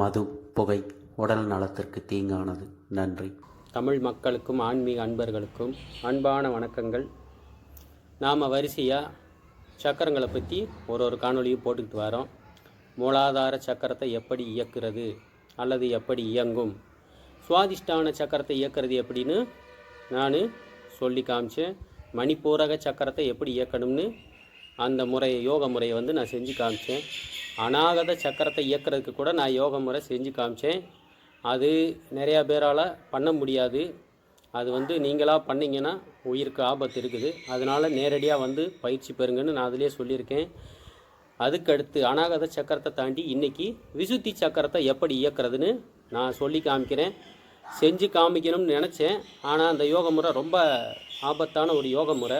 மது புகை உடல் நலத்திற்கு தீங்கானது. நன்றி. தமிழ் மக்களுக்கும் ஆன்மீக அன்பர்களுக்கும் அன்பான வணக்கங்கள். நாம் வரிசையாக சக்கரங்களை பற்றி ஒரு ஒரு காணொலியும் போட்டுக்கிட்டு வரோம். மூலாதார சக்கரத்தை எப்படி இயக்குறது அல்லது எப்படி இயங்கும்? சுவாதிஷ்டான சக்கரத்தை இயக்கிறது எப்படின்னு நான் சொல்லி காமிச்சேன். மணிப்பூரக சக்கரத்தை எப்படி இயக்கணும்னு அந்த முறையை யோக முறையை வந்து நான் செஞ்சு காமிச்சேன். அநாகத சக்கரத்தை இயக்கிறதுக்கு கூட நான் யோக முறை செஞ்சு காமிச்சேன். அது நிறையா பேரால் பண்ண முடியாது. அது வந்து நீங்களாக பண்ணிங்கன்னா உயிருக்கு ஆபத்து இருக்குது. அதனால் நேரடியாக வந்து பயிற்சி பெறுங்கன்னு நான் அதிலே சொல்லியிருக்கேன். அதுக்கடுத்து அநாகத சக்கரத்தை தாண்டி இன்றைக்கி விசுத்தி சக்கரத்தை எப்படி இயக்கிறதுன்னு நான் சொல்லி காமிக்கிறேன். செஞ்சு காமிக்கணும்னு நினச்சேன். ஆனால் அந்த யோக முறை ரொம்ப ஆபத்தான ஒரு யோக முறை.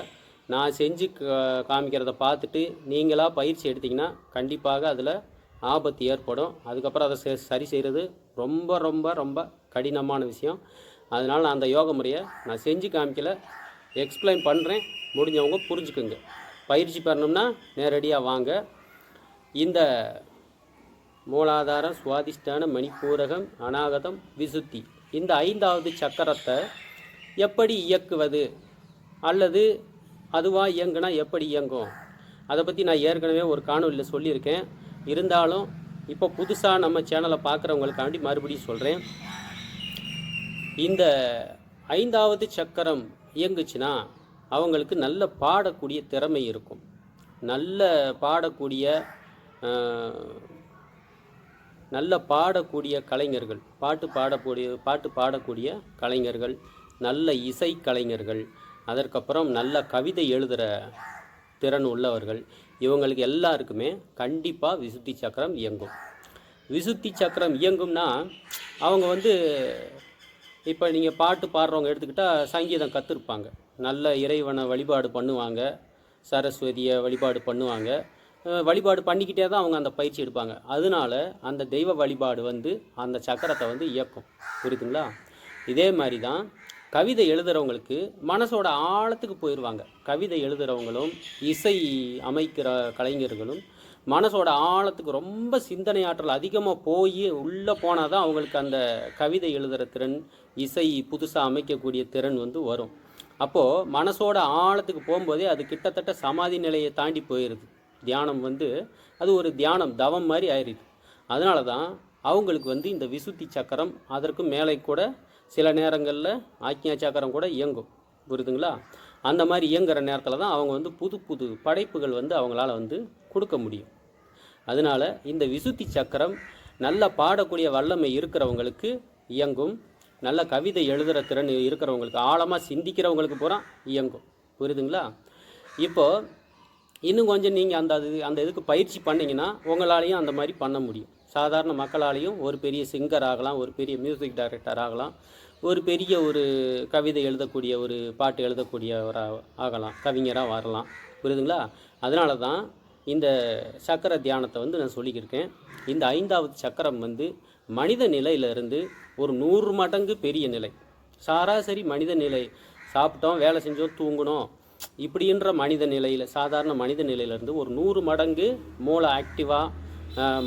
நான் செஞ்சு கா- காமிக்கிறத பார்த்துட்டு நீங்களாக பயிற்சி எடுத்திங்கன்னா கண்டிப்பாக அதில் ஆபத்து ஏற்படும். அதுக்கப்புறம் அதை சரி செய்கிறது ரொம்ப ரொம்ப ரொம்ப கடினமான விஷயம். அதனால் நான் அந்த யோக முறையை நான் செஞ்சு காமிக்கல. எக்ஸ்பிளைன் பண்ணுறேன் முடிஞ்சவங்க புரிஞ்சுக்குங்க. பயிற்சி பெறணும்னா நேரடியாக வாங்க. இந்த மூலாதாரம் சுவாதிஷ்டான மணிப்பூரகம் அநாகதம் விசுத்தி இந்த ஐந்தாவது சக்கரத்தை எப்படி இயக்குவது? அல்லது அதுவாக இயங்குனா எப்படி இயங்கும்? அதை பற்றி நான் ஏற்கனவே ஒரு காணொலியில் சொல்லியிருக்கேன். இருந்தாலும் இப்போ புதுசாக நம்ம சேனலை பார்க்குறவங்களுக்காண்டி மறுபடியும் சொல்கிறேன் இந்த ஐந்தாவது சக்கரம் இயங்குச்சுன்னா அவங்களுக்கு நல்ல பாடக்கூடிய திறமை இருக்கும். நல்ல பாடக்கூடிய நல்ல பாடக்கூடிய கலைஞர்கள் பாட்டு பாடக்கூடிய பாட்டு பாடக்கூடிய கலைஞர்கள் நல்ல இசை கலைஞர்கள் அதற்கப்புறம் நல்ல கவிதை எழுதுகிற திறன் உள்ளவர்கள். இவங்களுக்கு எல்லாருக்குமே கண்டிப்பாக விசுத்தி சக்கரம் இயங்கும். விசுத்தி சக்கரம் இயங்கும்னா அவங்க வந்து இப்போ நீங்கள் பாட்டு பாடுறவங்க எடுத்துக்கிட்டால் சங்கீதம் கற்றுருப்பாங்க நல்ல இறைவனை வழிபாடு பண்ணுவாங்க. சரஸ்வதியை வழிபாடு பண்ணுவாங்க. வழிபாடு பண்ணிக்கிட்டே தான் அவங்க அந்த பயிற்சி எடுப்பாங்க. அதனால அந்த தெய்வ வழிபாடு வந்து அந்த சக்கரத்தை வந்து இயக்கும். புரியுதுங்களா? இதே மாதிரி தான் கவிதை எழுதுகிறவங்களுக்கு மனசோட ஆழத்துக்கு போயிடுவாங்க கவிதை எழுதுகிறவங்களும் இசை அமைக்கிற கலைஞர்களும் மனசோட ஆழத்துக்கு ரொம்ப சிந்தனை ஆற்றல் அதிகமாக போய் உள்ளே போனால் தான் அவங்களுக்கு அந்த கவிதை எழுதுகிற திறன் இசை புதுசாக அமைக்கக்கூடிய திறன் வந்து வரும். அப்போது மனசோட ஆழத்துக்கு போகும்போதே அது கிட்டத்தட்ட சமாதி நிலையை தாண்டி போயிடுது தியானம் வந்து அது ஒரு தியானம் தவம் மாதிரி ஆயிடுது. அதனால தான் அவங்களுக்கு வந்து இந்த விசுத்தி சக்கரம் அதற்கும் மேலே கூட சில நேரங்களில் ஆக்ஞா சக்கரம் கூட இயங்கும். புரியுதுங்களா? அந்த மாதிரி இயங்குகிற நேரத்தில் தான் அவங்க வந்து புது புது படைப்புகள் வந்து அவங்களால வந்து கொடுக்க முடியும். அதனால இந்த விசுத்தி சக்கரம் நல்ல பாடக்கூடிய வல்லமை இருக்கிறவங்களுக்கு இயங்கும். நல்ல கவிதை எழுதுகிற திறன் இருக்கிறவங்களுக்கு ஆழமாக சிந்திக்கிறவங்களுக்கு பூரா இயங்கும். புரியுதுங்களா? இப்போது இன்னும் கொஞ்சம் நீங்கள் அந்த அது அந்த இதுக்கு பயிற்சி பண்ணீங்கன்னா உங்களாலையும் அந்த மாதிரி பண்ண முடியும். சாதாரண மக்களாலையும் ஒரு பெரிய சிங்கர் ஆகலாம் ஒரு பெரிய மியூசிக் டைரக்டர் ஆகலாம் ஒரு பெரிய ஒரு கவிதை எழுதக்கூடிய ஒரு பாட்டு எழுதக்கூடியவராக ஆகலாம் கவிஞராக வரலாம். புரியுதுங்களா? அதனால தான் இந்த சக்கர தியானத்தை வந்து நான் சொல்லிக்கிருக்கேன். இந்த ஐந்தாவது சக்கரம் வந்து மனித நிலையிலிருந்து ஒரு நூறு மடங்கு பெரிய நிலை. சராசரி மனித நிலை. சாப்பிட்டோம் வேலை செஞ்சோம் தூங்கணும் இப்படின்ற மனித நிலையில் சாதாரண மனித நிலையிலேருந்து ஒரு நூறு மடங்கு மூளை ஆக்டிவாக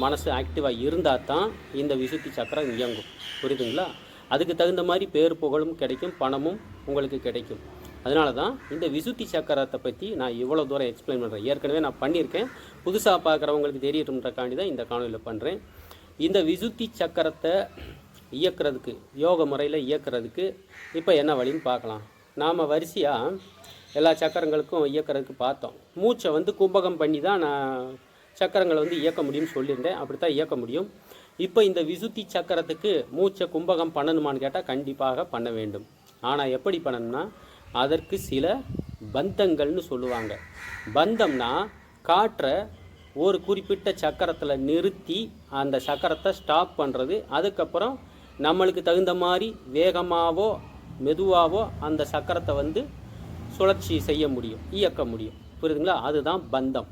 மனசு ஆக்டிவாக இருந்தால் தான் இந்த விசுத்தி சக்கரம் இயங்கும். புரியுதுங்களா? அதுக்கு தகுந்த மாதிரி பேர் புகழும் கிடைக்கும் பணமும் உங்களுக்கு கிடைக்கும். அதனால தான் இந்த விசுத்தி சக்கரத்தை பற்றி நான் இவ்வளோ தூரம் எக்ஸ்பிளைன் பண்ணுறேன் ஏற்கனவே நான் பண்ணியிருக்கேன். புதுசாக பார்க்குறவங்களுக்கு தெரியட்டும்ன்றக்காண்டி தான் இந்த காணொலியில் பண்ணுறேன் இந்த விசுத்தி சக்கரத்தை இயக்கிறதுக்கு யோக முறையில் இயக்கிறதுக்கு இப்போ என்ன வழின்னு பார்க்கலாம். நாம் வரிசையாக எல்லா சக்கரங்களுக்கும் இயக்கிறதுக்கு பார்த்தோம். மூச்சை வந்து கும்பகம் பண்ணி தான் நான் சக்கரங்களை வந்து இயக்க முடியும்னு சொல்லியிருந்தேன். அப்படி தான் இயக்க முடியும். இப்போ இந்த விசுத்தி சக்கரத்துக்கு மூச்சை கும்பகம் பண்ணணுமான்னு கேட்டால் கண்டிப்பாக பண்ண வேண்டும். ஆனால் எப்படி பண்ணணும்னா அதற்கு சில பந்தங்கள்னு சொல்லுவாங்க. பந்தம்னா காற்றை ஒரு குறிப்பிட்ட சக்கரத்தில் நிறுத்தி அந்த சக்கரத்தை ஸ்டாப் பண்ணுறது அதுக்கப்புறம் நம்மளுக்கு தகுந்த மாதிரி வேகமாகவோ மெதுவாகவோ அந்த சக்கரத்தை வந்து சுழற்சி செய்ய முடியும் இயக்க முடியும். புரியுதுங்களா? அதுதான் பந்தம்.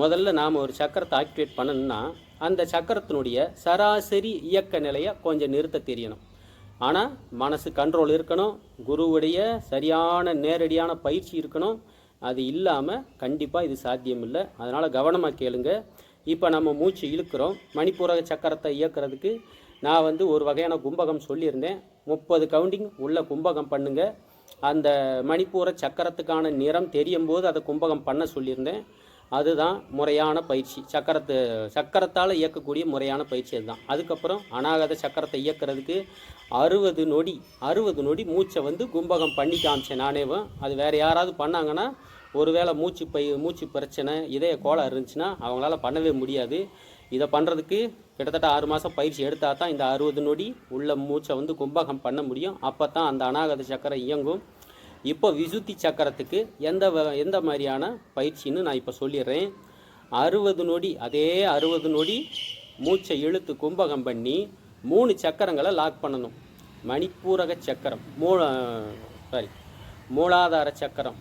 முதல்ல நாம் ஒரு சக்கரத்தை ஆக்டிவேட் பண்ணணும்னா அந்த சக்கரத்தினுடைய சராசரி இயக்க நிலையை கொஞ்சம் நிறுத்த தெரியணும். ஆனால் மனசு கண்ட்ரோல் இருக்கணும் குருவுடைய சரியான நேரடியான பயிற்சி இருக்கணும். அது இல்லாமல் கண்டிப்பாக இது சாத்தியம் இல்லை அதனால் கவனமாக கேளுங்க. இப்போ நம்ம மூச்சு இழுக்கிறோம். மணிப்பூரக சக்கரத்தை இயக்கிறதுக்கு நான் வந்து ஒரு வகையான கும்பகம் சொல்லியிருந்தேன். முப்பது கவுண்டிங் உள்ள கும்பகம் பண்ணுங்கள் அந்த மணிப்பூர சக்கரத்துக்கான நிறம் தெரியும் போது அதை கும்பகம் பண்ண சொல்லியிருந்தேன். அதுதான் முறையான பயிற்சி. சக்கரத்தை சக்கரத்தால் இயக்கக்கூடிய முறையான பயிற்சி அதுதான். அதுக்கப்புறம் அநாகத சக்கரத்தை இயக்கிறதுக்கு அறுபது நொடி அறுபது நொடி மூச்சை வந்து கும்பகம் பண்ணி காமிச்சேன் நானேவும் அது வேறு யாராவது பண்ணாங்கன்னா ஒருவேளை மூச்சு பை மூச்சு பிரச்சனை இதய கோளாறு இருந்துச்சுன்னா அவங்களால பண்ணவே முடியாது. இதை பண்ணுறதுக்கு கிட்டத்தட்ட ஆறு மாதம் பயிற்சி எடுத்தால் தான் இந்த அறுபது நொடி உள்ள மூச்சை வந்து கும்பகம் பண்ண முடியும். அப்போ தான் அந்த அநாகத சக்கரம் இயங்கும். இப்போ விசுத்தி சக்கரத்துக்கு எந்த வ- எந்த மாதிரியான பயிற்சின்னு நான் இப்போ சொல்லிடுறேன். அறுபது நொடி அதே அறுபது நொடி மூச்சை இழுத்து கும்பகம் பண்ணி மூணு சக்கரங்களை லாக் பண்ணணும். மணிப்பூரக சக்கரம் மூல சாரி மூலாதார சக்கரம்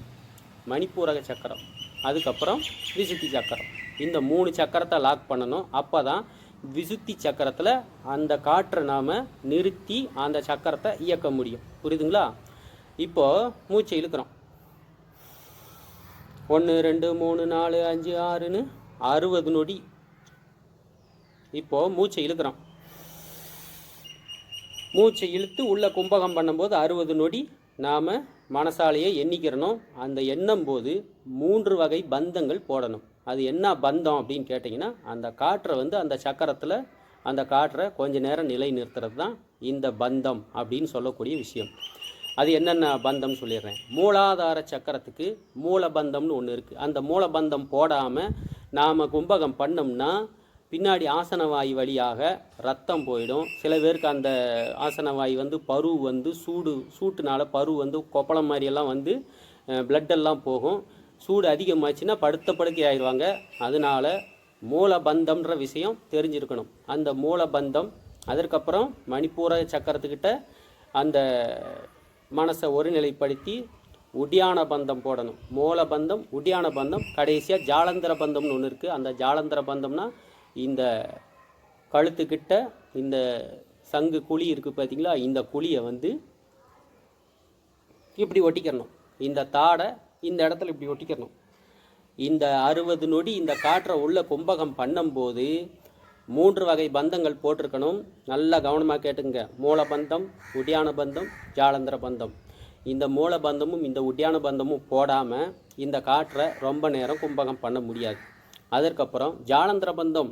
மணிப்பூரக சக்கரம் அதுக்கப்புறம் விசுத்தி சக்கரம். இந்த மூணு சக்கரத்தை லாக் பண்ணணும். அப்போ தான் விசுத்தி சக்கரத்தில் அந்த காற்றை நாம் நிறுத்தி அந்த சக்கரத்தை இயக்க முடியும். புரியுதுங்களா? இப்போ மூச்சை இழுக்கிறோம். ஒன்று ரெண்டு மூணு நாலு அஞ்சு ஆறுன்னு அறுபது நொடி. இப்போது மூச்சை இழுக்கிறோம். மூச்சை இழுத்து உள்ளே கும்பகம் பண்ணும்போது அறுபது நொடி நாம் மனசாலேயே எண்ணிக்கிறணும். அந்த எண்ணம் போது மூன்று வகை பந்தங்கள் போடணும். அது என்ன பந்தம் அப்படின்னு கேட்டிங்கன்னா அந்த காற்றை வந்து அந்த சக்கரத்தில் அந்த காற்றை கொஞ்ச நேரம் நிலை நிறுத்துறது தான் இந்த பந்தம் அப்படின்னு சொல்லக்கூடிய விஷயம். அது என்னென்ன பந்தம்னு சொல்லிடுறேன். மூலாதார சக்கரத்துக்கு மூலபந்தம்னு ஒன்று இருக்குது அந்த மூலபந்தம் போடாமல் நாம் கும்பகம் பண்ணோம்னா பின்னாடி ஆசனவாயு வழியாக ரத்தம் போயிடும். சில பேருக்கு அந்த ஆசனவாயு வந்து பரு வந்து சூடு சூட்டுனால பரு வந்து கொப்பளம் மாதிரியெல்லாம் வந்து பிளட்டெல்லாம் போகும். சூடு அதிகமாச்சுன்னா படுத்த படுக்கை ஆயிடுவாங்க. அதனால் மூலபந்தம்ன்ற விஷயம் தெரிஞ்சிருக்கணும். அந்த மூலபந்தம் அதற்கப்புறம் மணிப்பூர சக்கரத்துக்கிட்ட அந்த மனசை ஒருநிலைப்படுத்தி உடியான பந்தம் போடணும். மூல பந்தம் உடியான பந்தம் கடைசியாக ஜாலந்திர பந்தம்னு ஒன்று இருக்குது அந்த ஜாலந்திர பந்தம்னா இந்த கழுத்துக்கிட்ட இந்த சங்கு குழி இருக்குது பார்த்தீங்களா இந்த குழியை வந்து இப்படி ஒட்டிக்கிறணும் இந்த தாடை இந்த இடத்துல இப்படி ஒட்டிக்கிறணும் இந்த அறுபது நொடி இந்த காற்றை உள்ள கும்பகம் பண்ணும்போது மூன்று வகை பந்தங்கள் போட்டிருக்கணும். நல்லா கவனமாக கேட்டுங்க மூலபந்தம் உடியான பந்தம் ஜாலந்திர பந்தம் இந்த மூலபந்தமும் இந்த உடியான பந்தமும் போடாமல் இந்த காற்றை ரொம்ப நேரம் கும்பகம் பண்ண முடியாது. அதற்கப்புறம் ஜாலந்திர பந்தம்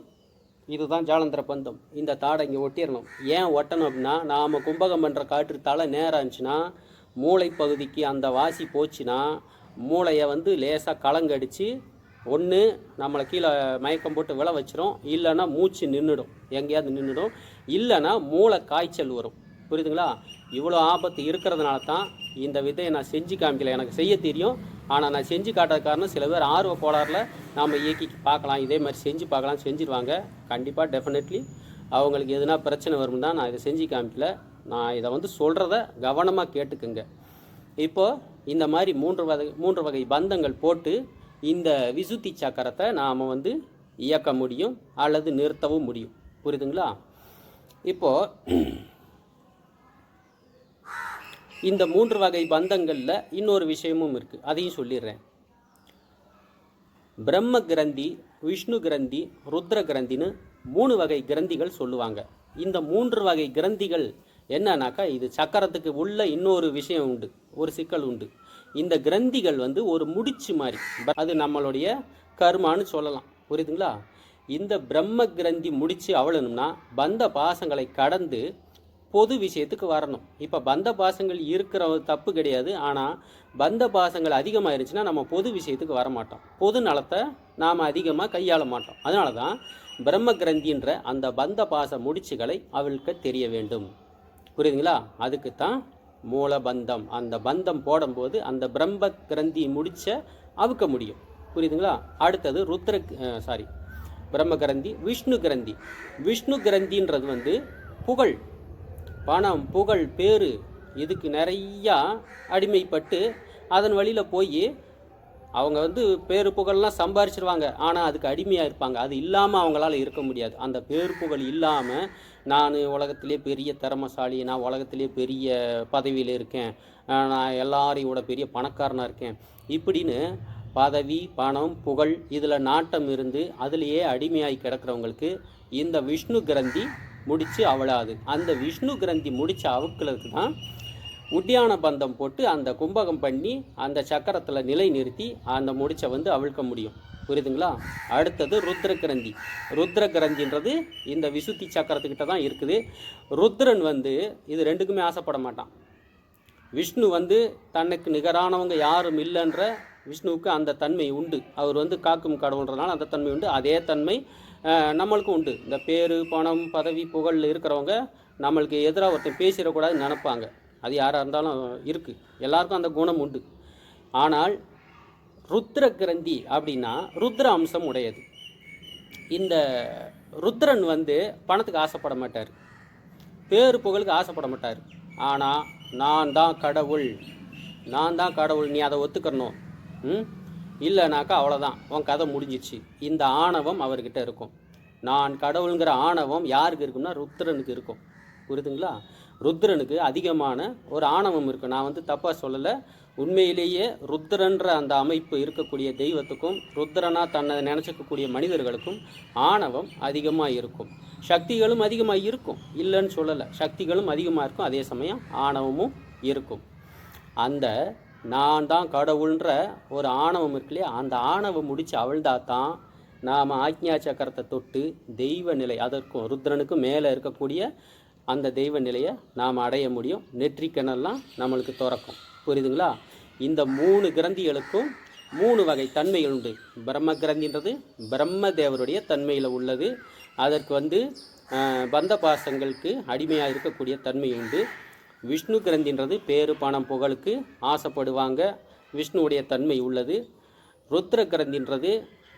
இதுதான் ஜாலந்திர பந்தம் இந்த தாடை இங்கே ஒட்டிடணும் ஏன் ஒட்டணும் அப்படின்னா நாம் கும்பகம் பண்ணுற காற்று தலை நேரம் இருந்துச்சுன்னா மூளை பகுதிக்கு அந்த வாசி போச்சுன்னா மூளையை வந்து லேசாக கலங்கடிச்சு ஒன்று நம்மளை கீழே மயக்கம் போட்டு விழ வச்சிரும். இல்லைன்னா மூச்சு நின்றுடும் எங்கேயாவது நின்றுடும் இல்லைன்னா மூளை காய்ச்சல் வரும். புரியுதுங்களா? இவ்வளோ ஆபத்து இருக்கிறதுனால தான் இந்த விதையை நான் செஞ்சு காமிக்கல. எனக்கு செய்ய தெரியும். ஆனால் நான் செஞ்சு காட்டுறது காரணம் சில பேர் ஆர்வ கோளாறில் நாம் இயக்கி பார்க்கலாம். இதே மாதிரி செஞ்சு பார்க்கலாம் செஞ்சுருவாங்க. கண்டிப்பாக டெஃபினெட்லி அவங்களுக்கு எதுனா பிரச்சனை வரும் தான் நான் இதை செஞ்சு காமிக்கல. நான் இதை வந்து சொல்கிறத கவனமாக கேட்டுக்குங்க. இப்போது இந்த மாதிரி மூன்று வகை மூன்று வகை பந்தங்கள் போட்டு இந்த விசுத்தி சக்கரத்தை நாம் வந்து இயக்க முடியும் அல்லது நிறுத்தவும் முடியும். புரியுதுங்களா? இப்போது இந்த மூன்று வகை பந்தங்களில் இன்னொரு விஷயமும் இருக்குது அதையும் சொல்லிடுறேன். பிரம்ம கிரந்தி விஷ்ணு கிரந்தி ருத்ர கிரந்தின்னு மூணு வகை கிரந்திகள் சொல்லுவாங்க. இந்த மூன்று வகை கிரந்திகள் என்னன்னாக்கா இது சக்கரத்துக்கு உள்ள இன்னொரு விஷயம் உண்டு. ஒரு சிக்கல் உண்டு. இந்த கிரந்திகள் வந்து ஒரு முடிச்சு மாதிரி. அது நம்மளுடைய கர்மான்னு சொல்லலாம். புரியுதுங்களா? இந்த பிரம்ம கிரந்தி முடிச்சு அவளணும்னா பந்த பாசங்களை கடந்து பொது விஷயத்துக்கு வரணும். இப்போ பந்த பாசங்கள் இருக்கிற தப்பு கிடையாது. ஆனால் பந்த பாசங்கள் அதிகமாக இருந்துச்சுன்னா நம்ம பொது விஷயத்துக்கு வர மாட்டோம் பொது நலத்தை நாம் அதிகமாக கையாள மாட்டோம். அதனால தான் பிரம்ம கிரந்தின்ற அந்த பந்த பாச முடிச்சுகளை அவளுக்கு தெரிய வேண்டும். புரியுதுங்களா? அதுக்கு தான் மூலபந்தம். அந்த பந்தம் போடும்போது அந்த பிரம்ம கிரந்தி முடிச்ச அவுக்க முடியும். புரியுதுங்களா? அடுத்தது ருத்ர சாரி பிரம்ம கிரந்தி விஷ்ணு கிரந்தி விஷ்ணு கிரந்தின்றது வந்து புகழ். பணம் புகழ் பேரு இதுக்கு நிறையா அடிமைப்பட்டு அதன் வழியில் போய் அவங்க வந்து பேரு புகழ்லாம் சம்பாரிச்சிருவாங்க. ஆனால் அதுக்கு அடிமையாக இருப்பாங்க. அது இல்லாமல் அவங்களால இருக்க முடியாது. அந்த பேரு புகழ் இல்லாமல் நான் உலகத்திலே பெரிய திறமசாலி நான் உலகத்திலே பெரிய பதவியில் இருக்கேன். நான் எல்லாரையும் பெரிய பணக்காரனாக இருக்கேன். இப்படின்னு பதவி பணம் புகழ் இதில் நாட்டம் இருந்து அதிலேயே அடிமையாகி கிடக்கிறவங்களுக்கு இந்த விஷ்ணு கிரந்தி முடித்து அவளாது. அந்த விஷ்ணு கிரந்தி முடித்த அவுக்களுக்கு தான் உட்டியான பந்தம் போட்டு அந்த கும்பகம் பண்ணி அந்த சக்கரத்தில் நிலை நிறுத்தி அந்த முடிச்சை வந்து அவிழ்க்க முடியும். புரியுதுங்களா? அடுத்தது ருத்ர கிரந்தி ருத்ர கிரந்தின்றது இந்த விசுத்தி சக்கரத்துக்கிட்ட தான் இருக்குது. ருத்ரன் வந்து இது ரெண்டுக்குமே ஆசைப்பட மாட்டான். விஷ்ணு வந்து தனக்கு நிகரானவங்க யாரும் இல்லைன்ற விஷ்ணுவுக்கு அந்த தன்மை உண்டு. அவர் வந்து காக்கும் கடவுள்ன்றனால அந்த தன்மை உண்டு. அதே தன்மை நம்மளுக்கும் உண்டு. இந்த பேரு பணம் பதவி புகழ் இருக்கிறவங்க நம்மளுக்கு எதிராக ஒருத்தன் பேசிடக்கூடாதுன்னு நினைப்பாங்க. அது யாராக இருந்தாலும் இருக்குது எல்லாருக்கும் அந்த குணம் உண்டு. ஆனால் ருத்ர கிரந்தி அப்படின்னா ருத்ர அம்சம் உடையது. இந்த ருத்ரன் வந்து பணத்துக்கு ஆசைப்பட மாட்டார். பேரு புகழுக்கு ஆசைப்பட மாட்டார். ஆனால் நான் தான் கடவுள். நான் தான் கடவுள். நீ அதை ஒத்துக்கணும். ம்? இல்லைனாக்கா அவ்வளோதான் உன் கதை முடிஞ்சிச்சு. இந்த ஆணவம் அவர்கிட்ட இருக்கும். நான் கடவுளுங்கிற ஆணவம் யாருக்கு இருக்கும்னா ருத்ரனுக்கு இருக்கும். புரியுதுங்களா? ருத்ரனுக்கு அதிகமான ஒரு ஆணவம் இருக்குது நான் வந்து தப்பாக சொல்லலை. உண்மையிலேயே ருத்ரன்ற அந்த அமைப்பு இருக்கக்கூடிய தெய்வத்துக்கும் ருத்ரனா தன்னை நினச்சிக்கக்கூடிய மனிதர்களுக்கும் ஆணவம் அதிகமாக இருக்கும். சக்திகளும் அதிகமாக இருக்கும். இல்லைன்னு சொல்லலை. சக்திகளும் அதிகமாக இருக்கும். அதே சமயம் ஆணவமும் இருக்கும். அந்த நான் தான் கடவுள்ன்ற ஒரு ஆணவம் இருக்குல்லையே அந்த ஆணவம் முடித்து அவிழ்ந்தா தான் நாம் ஆக்ஞா சக்கரத்தை தொட்டு தெய்வ நிலை அதற்கும் ருத்ரனுக்கும் மேலே இருக்கக்கூடிய அந்த தெய்வ நிலையை நாம் அடைய முடியும். நெற்றிக்கணெல்லாம் நம்மளுக்கு திறக்கும். புரியுதுங்களா? இந்த மூணு கிரந்திகளுக்கும் மூணு வகை தன்மைகள் உண்டு. பிரம்ம கிரந்தின்றது பிரம்ம தேவருடைய தன்மையில் உள்ளது. அதற்கு வந்து பந்த பாசங்களுக்கு அடிமையாக இருக்கக்கூடிய தன்மை உண்டு. விஷ்ணு கிரந்தின்றது பேரு பணம் புகழுக்கு ஆசைப்படுவாங்க. விஷ்ணுவுடைய தன்மை உள்ளது. ருத்ர கிரந்தின்றது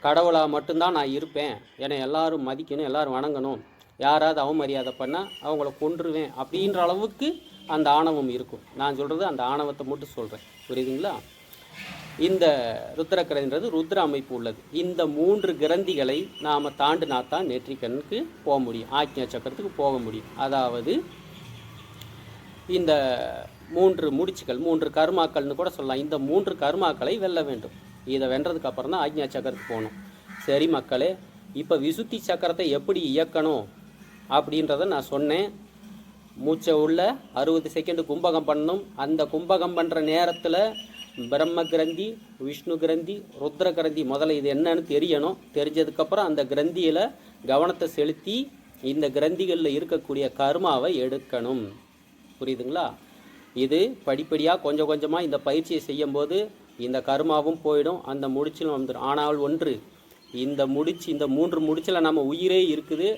கடவுளாக மட்டும்தான் நான் இருப்பேன். என்னை எல்லாரும் மதிக்கணும் எல்லாரும் வணங்கணும். யாராவது அவமரியாதை பண்ணால் அவங்கள கொன்றுவேன் அப்படின்ற அளவுக்கு அந்த ஆணவம் இருக்கும். நான் சொல்கிறது அந்த ஆணவத்தை மட்டும் சொல்கிறேன் புரியுதுங்களா? இந்த ருத்ரக்கரைன்றது ருத்ர அமைப்பு உள்ளது. இந்த மூன்று கிரந்திகளை நாம் தாண்டினா தான் நெற்றிக்கண்ணுக்கு போக முடியும். ஆக்ஞா சக்கரத்துக்கு போக முடியும். அதாவது இந்த மூன்று முடிச்சுகள் மூன்று கர்மாக்கள்னு கூட சொல்லலாம். இந்த மூன்று கர்மாக்களை வெல்ல வேண்டும். இதை வென்றதுக்கு அப்புறம் தான் ஆக்ஞா சக்கரத்துக்கு போகணும். சரி மக்களே இப்போ விசுத்தி சக்கரத்தை எப்படி இயக்கணும்? அப்படின்றத நான் சொன்னேன். மூச்சை உள்ள அறுபது செகண்டு கும்பகம் பண்ணணும் அந்த கும்பகம் பண்ணுற நேரத்தில் பிரம்ம கிரந்தி விஷ்ணு கிரந்தி ருத்ர கிரந்தி முதல்ல இது என்னன்னு தெரியணும். தெரிஞ்சதுக்கப்புறம் அந்த கிரந்தியில் கவனத்தை செலுத்தி இந்த கிரந்திகளில் இருக்கக்கூடிய கர்மாவை எடுக்கணும். புரியுதுங்களா? இது படிப்படியாக கொஞ்சம் கொஞ்சமாக இந்த பயிற்சியை செய்யும்போது இந்த கர்மாவும் போயிடும் அந்த முடிச்சிலும் வந்துடும் ஆனால் ஒன்று இந்த முடிச்சு இந்த மூன்று முடிச்சில் நம்ம உயிரே இருக்குது.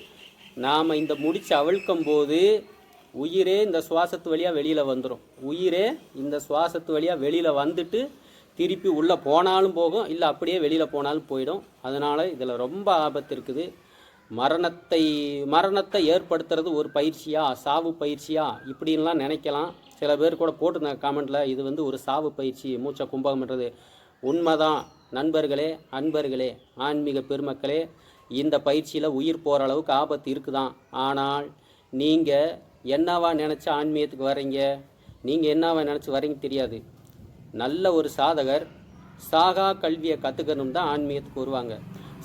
நாம் இந்த முடிச்சு அவிழ்க்கும் போது உயிரே இந்த சுவாசத்து வழியாக வெளியில் வந்துடும் உயிரே இந்த சுவாசத்து வழியாக வெளியில் வந்துட்டு திருப்பி உள்ளே போனாலும் போகும் இல்லை அப்படியே வெளியில் போனாலும் போயிடும். அதனால் இதில் ரொம்ப ஆபத்து இருக்குது. மரணத்தை மரணத்தை ஏற்படுத்துறது ஒரு பயிற்சியா சாவு பயிற்சியா இப்படின்லாம் நினைக்கலாம். சில பேர் கூட போட்டிருந்தாங்க காமெண்ட்டில் இது வந்து ஒரு சாவு பயிற்சி மூச்சை கும்பகம்ன்றது. உண்மைதான். நண்பர்களே அன்பர்களே ஆன்மீக பெருமக்களே இந்த பயிற்சியில் உயிர் போகிற அளவுக்கு ஆபத்து இருக்குதான். ஆனால் நீங்கள் என்னவா நினச்சி ஆன்மீகத்துக்கு வரீங்க நீங்கள் என்னவா நினச்சி வரீங்க தெரியாது. நல்ல ஒரு சாதகர் சாகா கல்வியை கற்றுக்கணும் தான் ஆன்மீகத்துக்கு வருவாங்க.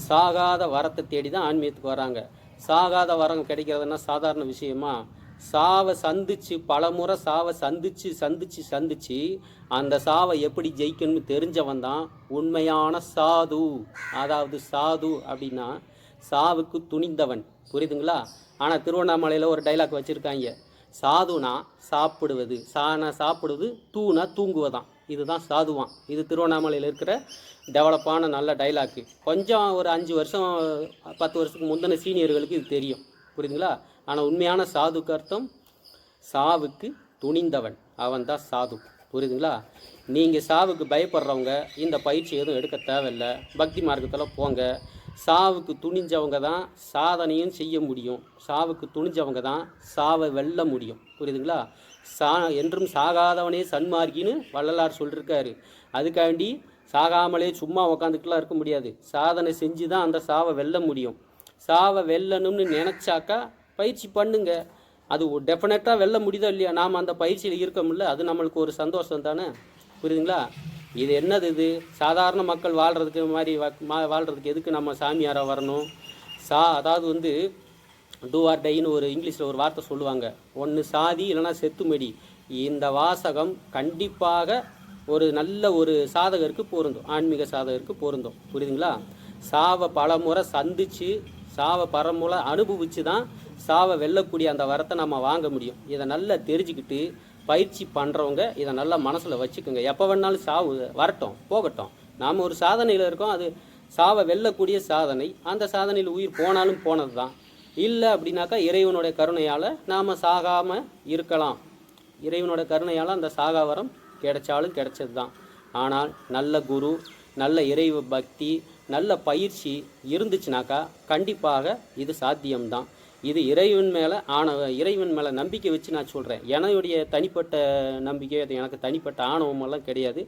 சாகாத வரத்தை தேடி தான் ஆன்மீகத்துக்கு வராங்க சாகாத வரம் கிடைக்கிறதுனா சாதாரண விஷயமா சாவை சந்திச்சு பலமுறை சாவை சந்திச்சு சந்திச்சு சந்திச்சு அந்த சாவை எப்படி ஜெயிக்கணும்னு தெரிஞ்சவன் தான் உண்மையான சாது. அதாவது சாது அப்படின்னா சாவுக்கு துணிந்தவன். புரியுதுங்களா? ஆனால் திருவண்ணாமலையில் ஒரு டைலாக் வச்சுருக்காங்க. சாதுனா சாப்பிடுவது. சானா சாப்பிடுவது தூணா தூங்குவதான். இதுதான் சாதுவான். இது திருவண்ணாமலையில் இருக்கிற டெவலப்பான நல்ல டைலாக்கு கொஞ்சம் ஒரு அஞ்சு வருஷம் பத்து வருஷத்துக்கு முந்தின சீனியர்களுக்கு இது தெரியும். புரியுதுங்களா ஆனால் உண்மையான சாதுக்கு அர்த்தம் சாவுக்கு துணிந்தவன். அவன் தான் சாது. புரியுதுங்களா நீங்கள் சாவுக்கு பயப்படுறவங்க இந்த பயிற்சி எதுவும் எடுக்க தேவையில்லை. பக்தி மார்க்கத்தில் போங்க. சாவுக்கு துணிஞ்சவங்க தான் சாதனையும் செய்ய முடியும். சாவுக்கு துணிஞ்சவங்க தான் சாவை வெல்ல முடியும். புரியுதுங்களா? சா என்றும் சாகாதவனே சன்மார்க்கின்னு வள்ளலார் சொல்லியிருக்காரு அதுக்காண்டி சாகாமலே சும்மா உக்காந்துட்டுலாம் இருக்க முடியாது. சாதனை செஞ்சு தான் அந்த சாவை வெல்ல முடியும். சாவை வெல்லணும்னு நினச்சாக்கா பயிற்சி பண்ணுங்க. அது டெஃபினட்டாக வெல்ல முடியுதோ இல்லையா நாம் அந்த பயிற்சியில் இருக்கோம்ல அது நம்மளுக்கு ஒரு சந்தோஷம் தானே? புரியுதுங்களா? இது என்னது இது? சாதாரண மக்கள் வாழ்கிறதுக்கு மாதிரி வ- மா- வாழ்கிறதுக்கு எதுக்கு நம்ம சாமியாராக வரணும்? சா அதாவது வந்து டூ ஆர் டைன்னு ஒரு இங்கிலீஷில் ஒரு வார்த்தை சொல்லுவாங்க. ஒன்று சாதி இல்லைன்னா செத்துமடி. இந்த வாசகம் கண்டிப்பாக ஒரு நல்ல ஒரு சாதகருக்கு பொருந்தும். ஆன்மீக சாதகருக்கு பொருந்தும். புரியுதுங்களா? சாவை பலமுறை சந்திச்சு சாவை பரமுறை அனுபவித்து தான் சாவை வெல்லக்கூடிய அந்த வரத்தை நம்ம வாங்க முடியும். இதை நல்லா தெரிஞ்சுக்கிட்டு பயிற்சி பண்ணுறவங்க இதை நல்லா மனசில் வச்சுக்கோங்க. எப்போ வேணாலும் சாவு வரட்டும் போகட்டும். நாம் ஒரு சாதனையில் இருக்கோம். அது சாவை வெல்லக்கூடிய சாதனை. அந்த சாதனையில் உயிர் போனாலும் போனது தான் இல்லை அப்படின்னாக்கா இறைவனுடைய கருணையால் நாம் சாகாமல் இருக்கலாம். இறைவனோட கருணையால் அந்த சாகாவரம் கிடைச்சாலும் கிடைச்சது தான் ஆனால் நல்ல குரு நல்ல இறைவு பக்தி நல்ல பயிற்சி இருந்துச்சுனாக்கா கண்டிப்பாக இது சாத்தியம்தான். இது இறைவன் மேலே ஆணவ இறைவன் மேலே நம்பிக்கை வச்சு நான் சொல்கிறேன் என்னுடைய தனிப்பட்ட நம்பிக்கை அது எனக்கு தனிப்பட்ட ஆணவமெல்லாம் கிடையாது.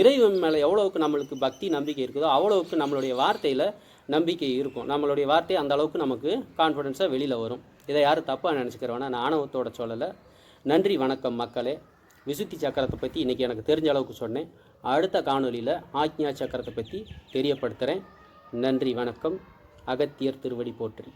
இறைவன் மேலே எவ்வளவுக்கு நம்மளுக்கு பக்தி நம்பிக்கை இருக்குதோ அவ்வளவுக்கு நம்மளுடைய வார்த்தையில் நம்பிக்கை இருக்கும். நம்மளுடைய வார்த்தை அந்த அளவுக்கு நமக்கு கான்ஃபிடென்ஸாக வெளியில் வரும். இதை யாரும் தப்பாக நினச்சிக்கிறவனா நான் ஆணவத்தோட சொல்லலை. நன்றி வணக்கம் மக்களே. விசுத்தி சக்கரத்தை பற்றி இன்றைக்கி எனக்கு தெரிஞ்ச அளவுக்கு சொன்னேன். அடுத்த காணொலியில் ஆக்ஞா சக்கரத்தை பற்றி தெரியப்படுத்துகிறேன் நன்றி வணக்கம். அகத்தியர் திருவடி போற்றி.